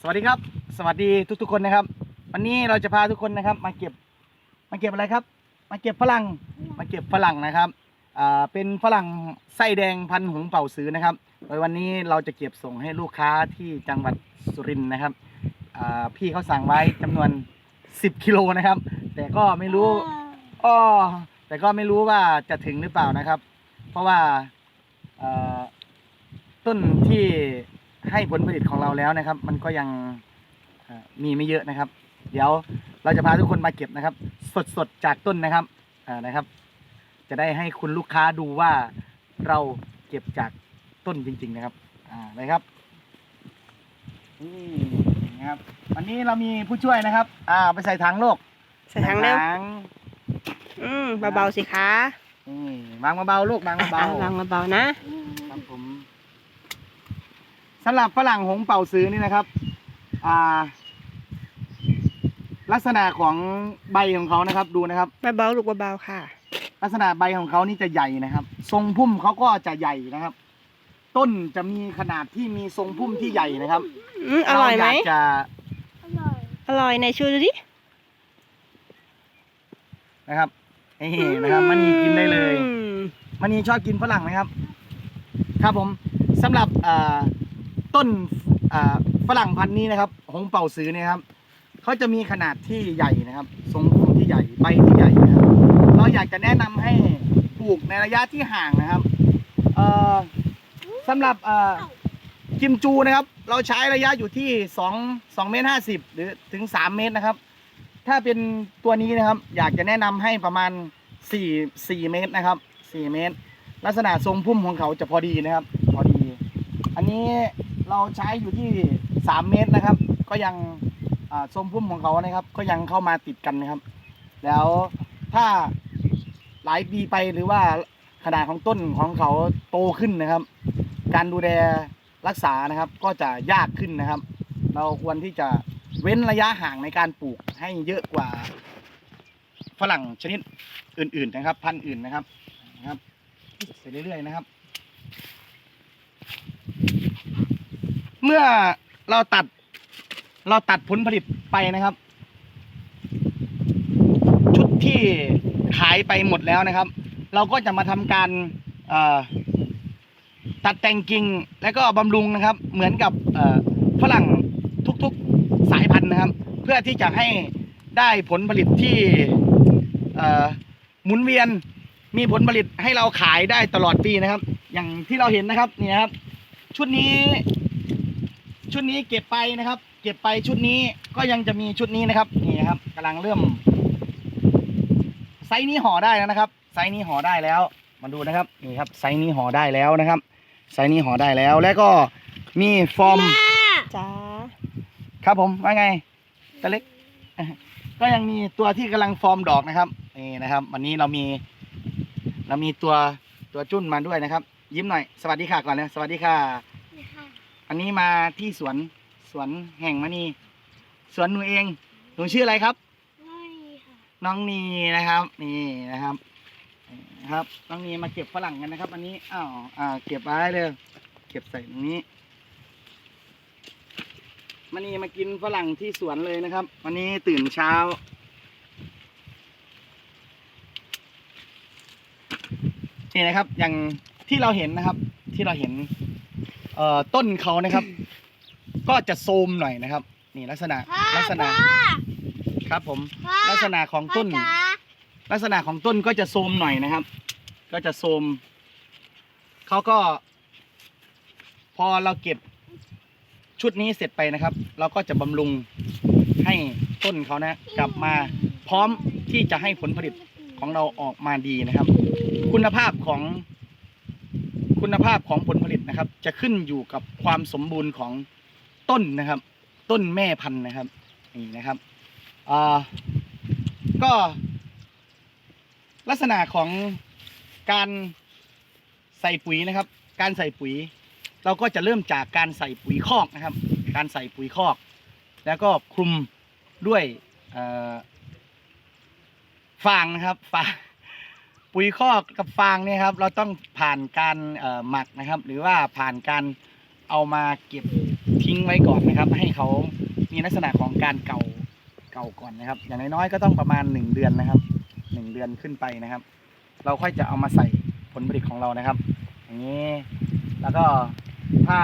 สวัสดีครับ สวัสดีทุกๆคนนะครับ วันนี้เราจะพาทุกคนนะครับ มาเก็บมาเก็บอะไรครับ มาเก็บฝรั่งมาเก็บฝรั่งนะครับอ่าเป็นฝรั่งไส้แดงพันธุ์หงเป่าซื้อนะครับโดยวันนี้เราจะเก็บส่งให้ลูกค้าที่จังหวัดสุรินทร์นะครับอ่าพี่เขาสั่งไว้จำนวน 10กิโลนะครับ แต่ก็ไม่รู้อ้อแต่ก็ไม่รู้ว่าจะถึงหรือเปล่านะครับ เพราะว่าเอ่อต้นที่ ให้ผลผลิตของเราแล้วนะครับ มันก็ยังเอ่อมีไม่เยอะนะครับ เดี๋ยวเราจะพาทุกคนมาเก็บนะครับ สดๆจากต้นนะครับอ่านะครับ จะได้ให้คุณลูกค้าดูว่าเราเก็บจากต้นจริง ๆ นะครับอ่านะครับนี่นะครับวันนี้เรามีผู้ช่วยนะครับ อ่า ไปใส่ถังโลกใส่ถังเร็วถังอืมเบาๆสิคะนี่วางเบาๆลูกวางเบาอะวางเบาๆนะๆครับผม สำหรับฝรั่งหงเป่าซื้อนี่นะครับอ่าลักษณะของใบของเขานะครับดูนะครับ เบาๆลูกเบาๆค่ะ ลักษณะใบของเขานี่จะใหญ่นะครับ ทรงพุ่มเขาก็จะใหญ่นะครับ ต้นจะมีขนาดที่มีทรงพุ่มที่ใหญ่นะครับอืมอร่อยไหม เาากจะอร่อยในชูดูดิ นะครับนี่นะครับมันนีกินได้เลย อืมมันนีชอบกินฝรั่งนะครับ ครับผมสำหรับอ่า ต้นฝรั่งพันธุ์นี้นะครับหงเป่าซื้อเนี่ยครับเขาจะมีขนาดที่ใหญ่นะครับ ทรงพุ่มที่ใหญ่ใบที่ใหญ่นะครับเราอยากจะแนะนำให้ปลูกในระยะที่ห่างนะครับเอ่อสำหรับกิมจูนะครับ เราใช้ระยะอยู่ที่สองสองเมตรห้หรือถึงสามเมตรนะครับ ถ้าเป็นตัวนี้นะครับ อยากจะแนะนำให้ประมาณสี่สี่เมตรนะครับสี่เมตร ลักษณะทรงพุ่มของเขาจะพอดีนะครับ พอดี อันนี้ เราใช้อยู่ที่สามเมตรนะครับ ก็ยังอ่าทรงพุ่มของเขานะครับ ก็ยังเข้ามาติดกันนะครับ แล้วถ้าหลายปีไปหรือว่าขนาดของต้นของเขาโตขึ้นนะครับ การดูแลรักษานะครับ ก็จะยากขึ้นนะครับ เราควรที่จะเว้นระยะห่างในการปลูกให้เยอะกว่าฝรั่งชนิดอื่น ๆ นะครับ พันธุ์อื่นนะครับนะครับไปเรื่อยๆนะครับ เมื่อเราตัด เราตัดผลผลิตไปนะครับ ชุดที่ขายไปหมดแล้วนะครับ เราก็จะมาทำการตัดแต่งกิ่งแล้วก็บำรุงนะครับ เหมือนกับฝรั่งทุกๆสายพันธุ์นะครับ เพื่อที่จะให้ได้ผลผลิตที่หมุนเวียนมีผลผลิตให้เราขายได้ตลอดปีนะครับ อย่างที่เราเห็นนะครับนี่ครับ ชุดนี้ ชุดนี้เก็บไปนะครับ เก็บไปชุดนี้ก็ยังจะมีชุดนี้นะครับนี่นะครับกำลังเริ่ม ไซส์นี้ห่อได้แล้วนะครับ ไซส์นี้ห่อได้แล้ว มาดูนะครับนี่ครับ ไซส์นี้ห่อได้แล้วนะครับ ไซส์นี้ห่อได้แล้ว แล้วก็มีฟอร์มจ้าครับผมว่าไงตะเล็ก ก็ยังมีตัวที่กำลังฟอร์มดอกนะครับนี่นะครับ วันนี้เรามี เรามีตัวตัวจุ้นมาด้วยนะครับ ยิ้มหน่อยสวัสดีค่ะก่อนนะสวัสดีค่ะ อันนี้มาที่สวนสวนแห่งมณีสวนหนูเอง หนูชื่ออะไรครับน้องนีนะครับ นี่นะครับนี่นะครับน้องนีมาเก็บฝรั่งกันนะครับ อันนี้อ้าวอ่า เก็บไว้เลยเก็บใส่ตรงนี้มานีมากินฝรั่งที่สวนเลยนะครับ วันนี้ตื่นเช้านี่นะครับอย่างที่เราเห็นนะครับ ที่เราเห็น เอ่อต้นเขานะครับ ก็จะโทรมหน่อยนะครับ นี่ลักษณะลักษณะครับผม ลักษณะของต้น ลักษณะของต้นก็จะโทรมหน่อยนะครับ ก็จะโทรมเขาก็ พอเราเก็บชุดนี้เสร็จไปนะครับ เราก็จะบำรุงให้ต้นเขานะ กลับมาพร้อมที่จะให้ผลผลิตของเราออกมาดีนะครับ คุณภาพของ คุณภาพของผลผลิตนะครับ จะขึ้นอยู่กับความสมบูรณ์ของต้นนะครับ ต้นแม่พันธุ์นะครับนี่นะครับอ่าก็ ลักษณะของการใส่ปุ๋ยนะครับ การใส่ปุ๋ย เราก็จะเริ่มจากการใส่ปุ๋ยคอกนะครับ การใส่ปุ๋ยคอก แล้วก็คลุมด้วยฟางนะครับฟาง ปุ๋ยคอกกับฟางเนี่ยครับ เราต้องผ่านการหมักนะครับ หรือว่าผ่านการเอามาเก็บทิ้งไว้ก่อนนะครับ ให้เขามีลักษณะของการเก่าเก่าก่อนนะครับ อย่างน้อยๆก็ต้องประมาณหนึ่งเดือนนะครับหนึ่งเดือนขึ้นไปนะครับ เราค่อยจะเอามาใส่ผลผลิตของเรานะครับ อย่างนี้แล้วก็ถ้า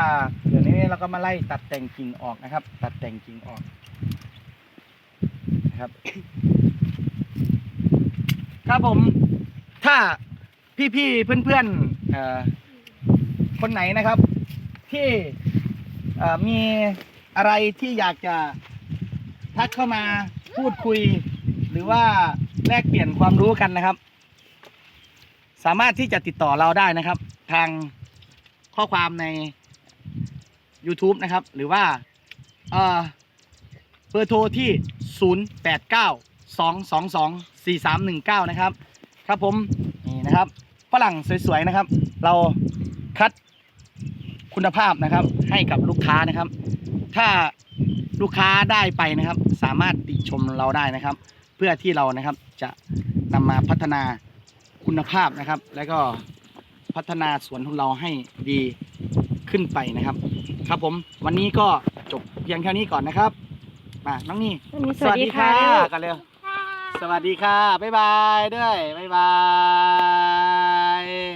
เดี๋ยวนี้เราก็มาไล่ตัดแต่งกิ่งออกนะครับ ตัดแต่งกิ่งออกนะครับ ครับผม ถ้าพี่ๆเพื่อนๆเอ่อคนไหนนะครับ ที่เอ่อมีอะไรที่อยากจะทักเข้ามาพูดคุย หรือว่าแลกเปลี่ยนความรู้กันนะครับ สามารถที่จะติดต่อเราได้นะครับ ทางข้อความใน YouTube นะครับ หรือว่าเอ่อเบอร์โทรที่ 0892224319 นะครับ ครับผมนี่นะครับฝรั่งสวยๆนะครับ เราคัดคุณภาพนะครับ ให้กับลูกค้านะครับ ถ้าลูกค้าได้ไปนะครับ สามารถติชมเราได้นะครับ เพื่อที่เรานะครับจะนำมาพัฒนาคุณภาพนะครับ แล้วก็พัฒนาสวนของเราให้ดีขึ้นไปนะครับ ครับผมวันนี้ก็จบเพียงแค่นี้ก่อนนะครับมาน้องนี่อันนี้สวัสดีค่ะกันเร็ว สวัสดีค่ะ บ๊ายบายด้วย บ๊ายบาย